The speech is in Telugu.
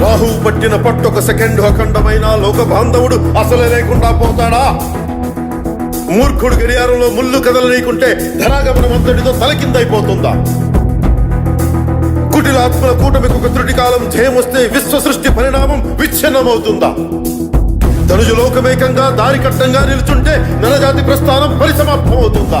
రాహు పట్టిన పట్టొక సెకండ్ అఖండమైన లోక బాంధవుడు అసలే లేకుండా పోతాడా? మూర్ఖుడు గడియారంలో ముళ్ళు కదలనీకుంటే ధరాగమనం అంతటితో తలకిందైపోతుందా కుటిలాత్మల కూటమికి ఒక త్రుటి కాలం జయమొస్తే విశ్వ సృష్టి పరిణామం విచ్ఛిన్నమవుతుందా? ధనుజు లోకమేకంగా దారి కట్టంగా నిలుచుంటే నరజాతి ప్రస్థానం పరిసమాప్తమవుతుందా?